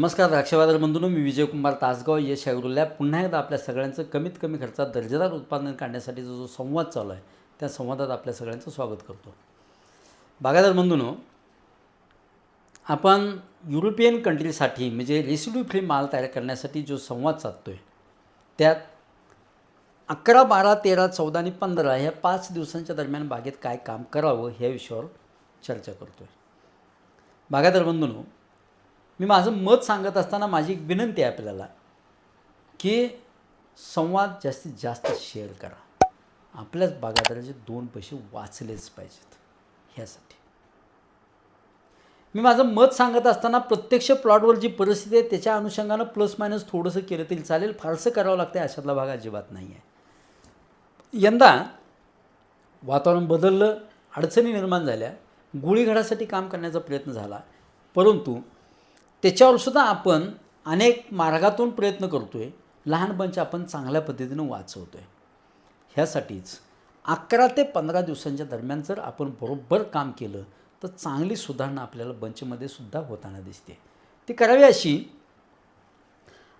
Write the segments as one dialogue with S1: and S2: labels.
S1: नमस्कार द्राक्षबाजार बंधूंनो मी विजयकुमार तासगाव. यश ॲग्रोलॅब पुन्हा एकदा आपल्या सगळ्यांचं कमीत कमी खर्चात दर्जेदार उत्पादन काढण्यासाठीचा जो संवाद चालू आहे त्या संवादात आपल्या सगळ्यांचं स्वागत करतो. बागायदार बंधूंनो आपण युरोपियन कंट्रीसाठी म्हणजे रेसिड्यू फ्री माल तयार करण्यासाठी जो संवाद साधतो आहे त्यात अकरा बारा तेरा चौदा आणि पंधरा ह्या पाच दिवसांच्या दरम्यान बागेत काय काम करावं ह्या विषयावर चर्चा करतो आहे बागायदार बंधूंनो मी माझं मत सांगत असताना माझी एक विनंती आहे आपल्याला की संवाद जास्तीत जास्त शेअर करा. आपल्याच बागादाराचे दोन पैसे वाचलेच पाहिजेत ह्यासाठी. मी माझं मत सांगत असताना प्रत्यक्ष प्लॉटवर जी परिस्थिती आहे त्याच्या अनुषंगानं प्लस मायनस थोडंसं केलं तरी चालेल. फारसं करावं लागतं आहे अशातला भाग अजिबात नाही आहे यंदा वातावरण बदललं अडचणी निर्माण झाल्या गुळीघडासाठी काम करण्याचा प्रयत्न झाला परंतु त्याच्यावर सुद्धा आपण अनेक मार्गातून प्रयत्न करतो आहे लहान बंच आपण चांगल्या पद्धतीनं वाचवतो आहे ह्यासाठीच अकरा ते पंधरा दिवसांच्या दरम्यान जर आपण बरोबर काम केलं तर चांगली सुधारणा आपल्याला बंचमध्ये सुद्धा होताना दिसते. ती करावी अशी.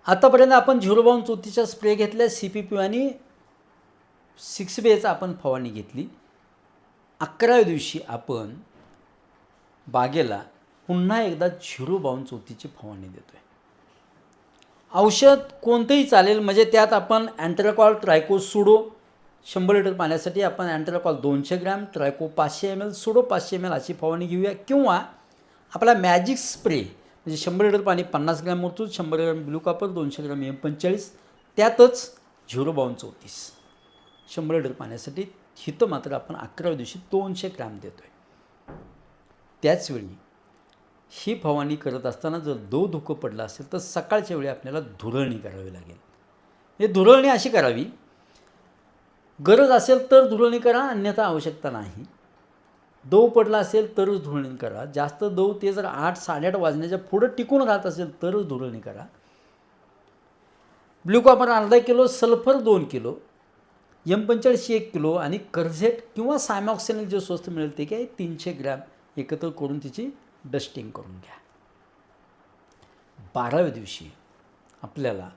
S1: आतापर्यंत आपण झिरोबाऊन चौथीच्या स्प्रे घेतल्या सी पी पी आणि सिक्स बेचा आपण फवारणी घेतली. अकराव्या दिवशी आपण बागेला पुन्हा एकदा झिरो बाऊन चौथीची फवारणी देतो आहे औषध कोणतंही चालेल म्हणजे त्यात आपण अँट्राकॉल ट्रायको सुडो शंभर लिटर पाण्यासाठी आपण अँट्राकॉल दोनशे ग्रॅम ट्रायको पाचशे एम एल सुडो पाचशे एम एल अशी फवारणी घेऊया. किंवा आपला मॅजिक स्प्रे म्हणजे शंभर लिटर पाणी पन्नास ग्रॅम मोजतो शंभर ग्रॅम ब्लू कापर दोनशे ग्रॅम एम पंचेचाळीस त्यातच झिरो बावन चौतीस शंभर लिटर पाण्यासाठी हिथं मात्र आपण अकराव्या दिवशी दोनशे ग्रॅम देतो आहे त्याचवेळी ही फवारणी करत असताना जर दो धुकं पडलं असेल तर सकाळच्या वेळी आपल्याला धुरळणी करावी लागेल. हे धुरळणी अशी करावी गरज असेल तर धुरळणी करा अन्यथा आवश्यकता नाही. दव पडला असेल तरच धुरळणी करा. जास्त दव ते जर आठ साडेआठ वाजण्याच्या पुढं टिकून राहत असेल तरच धुरळणी करा. ब्ल्यू कॉपर अर्धा किलो सल्फर दोन किलो एम पंचेचाळीस एक किलो आणि कर्झेट किंवा सायमॉक्सिनिल जे स्वस्त मिळेल ते काय तीनशे ग्रॅम एकत्र करून तिची डस्टिंग करून घ्या. बाराव्या दिवशी आपल्याला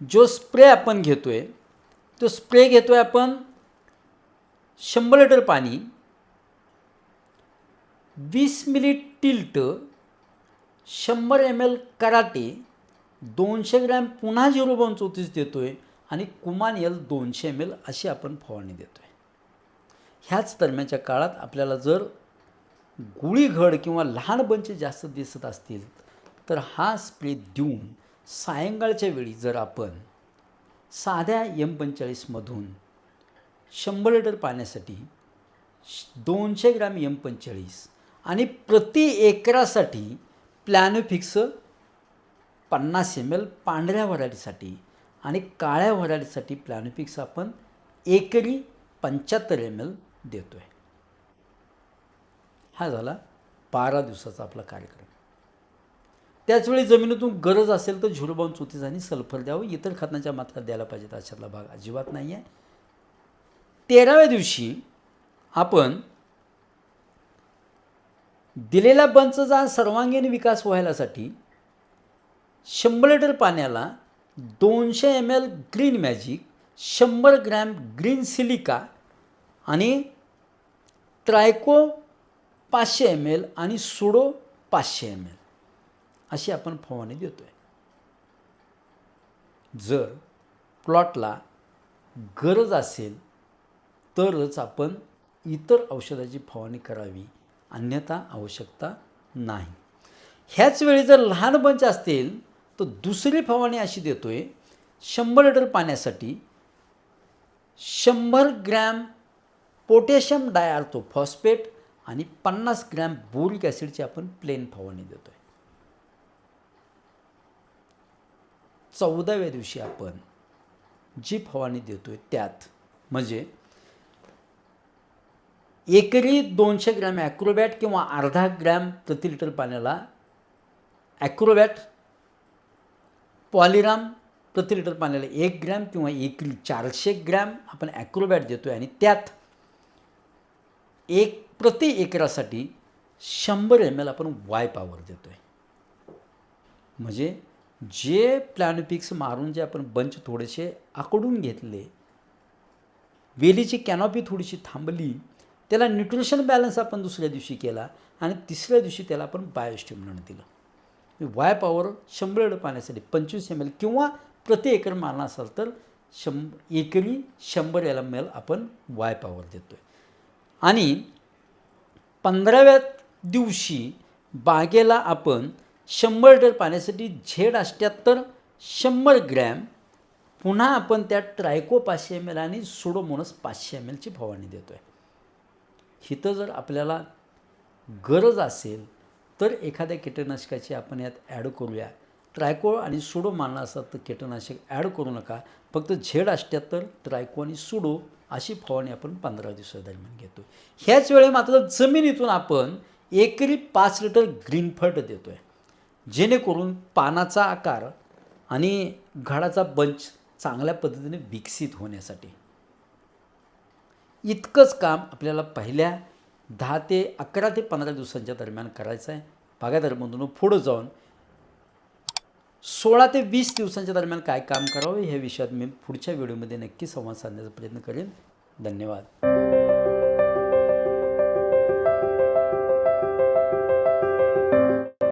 S1: जो स्प्रे आपण घेतो आहे तो स्प्रे घेतो आहे आपण शंभर लिटर पाणी वीस मिली टिल्ट शंभर एम एल कराटे दोनशे ग्रॅम पुन्हा झिरो बाऊन चौतीस देतो आहे आणि कुमान एल दोनशे एम एल अशी आपण फवारणी देतो आहे ह्याच दरम्यानच्या काळात आपल्याला जर गुळीघड किंवा लहान बंच जास्त दिसत असतील तर हा स्प्रे देऊन सायंकाळच्या वेळी जर आपण साध्या एम पंचेचाळीसमधून शंभर लिटर पाण्यासाठी श- दोनशे ग्रॅम एम पंचेचाळीस आणि प्रति एकरासाठी प्लॅनोफिक्स पन्नास एम एल पांढऱ्या व्हरायटीसाठी आणि काळ्या व्हरायटीसाठी प्लॅनोफिक्स आपण एकरी पंच्याहत्तर एम एल देतो आहे हा झाला बारा दिवसाचा आपला कार्यक्रम. त्याचवेळी जमिनीतून गरज असेल तर झिरो बाऊन आणि सल्फर द्यावं इतर खतांच्या मात्रा द्यायला पाहिजेत अशातला भाग अजिबात नाही आहे तेराव्या दिवशी आपण दिलेल्या बंचचा सर्वांगीण विकास व्हायलासाठी शंभर लिटर पाण्याला दोनशे एम एल ग्रीन मॅजिक शंभर ग्रॅम ग्रीन सिलिका आणि ट्रायको पाचशे एम एल आणि सुडो पाचशे एम एल अशी आपण फवारणी देतो आहे जर प्लॉटला गरज असेल तरच आपण इतर औषधाची फवारणी करावी. अन्यथा आवश्यकता नाही. ह्याच वेळी जर लहान बंच असतील तर दुसरी फवारणी अशी देतो आहे शंभर लिटर पाण्यासाठी शंभर ग्रॅम पोटॅशियम डायआर्थो फॉस्फेट आणि पन्नास ग्रॅम बोरिक ॲसिडची आपण प्लेन फवारणी देतो आहे चौदाव्या दिवशी आपण जी फवारणी देतो आहे त्यात म्हणजे एकरी दोनशे ग्रॅम ॲक्रोबॅट किंवा अर्धा ग्रॅम प्रति लिटर पाण्याला ॲक्रोबॅट पॉलिराम प्रति लिटर पाण्याला एक ग्रॅम किंवा एकरी चारशे ग्रॅम आपण ॲक्रोबॅट देतो आहे आणि त्यात एक प्रति एकरासाठी शंभर एम एल आपण वाय पॉवर देतो आहे म्हणजे जे प्लॅनोपिक्स मारून जे आपण बंच थोडेसे आकडून घेतले वेलीची कॅनॉपी थोडीशी थांबली त्याला न्यूट्रिशन बॅलन्स आपण दुसऱ्या दिवशी केला आणि तिसऱ्या दिवशी त्याला आपण बायोस्टिम्युलंट दिलं. म्हणजे वाय पॉवर शंभर एड पाण्यासाठी पंचवीस एम एल किंवा प्रति एकर मारणार असाल तर शंभ एकरी शंभर एल एल आपण वाय पॉवर देतो आहे आणि पंधराव्या दिवशी बागेला आपण शंभर लिटर पाण्यासाठी झेड अष्ट्याहत्तर शंभर ग्रॅम पुन्हा आपण त्यात ट्रायको पाचशे एम एल आणि सुडोमोनस पाचशे एम एलची फवारणी देतो आहे हिथं जर आपल्याला गरज असेल तर एखाद्या कीटकनाशकाची आपण यात ॲड करूया. ट्रायको आणि सुडो मानला असतात तर कीटकनाशक ॲड करू नका. फक्त झेड अष्ट्याहत्तर ट्रायको आणि सुडो अशी फवारणी आपण पंधरा दिवसादरम्यान घेतो ह्याच वेळे मात्र जमिनीतून आपण एकरी पाच लिटर ग्रीनफर्ट देतो आहे जेणेकरून पानाचा आकार आणि घडाचा बंच चांगल्या पद्धतीने विकसित होण्यासाठी. इतकंच काम आपल्याला पहिल्या दहा ते अकरा ते पंधरा दिवसांच्या दरम्यान करायचं आहे बागायतदारमधून पुढं जाऊन सोळा ते वीस दिवसांच्या दरम्यान काय काम करावं ह्या विषयात मी पुढच्या व्हिडिओमध्ये नक्की संवाद साधण्याचा प्रयत्न करेन. धन्यवाद.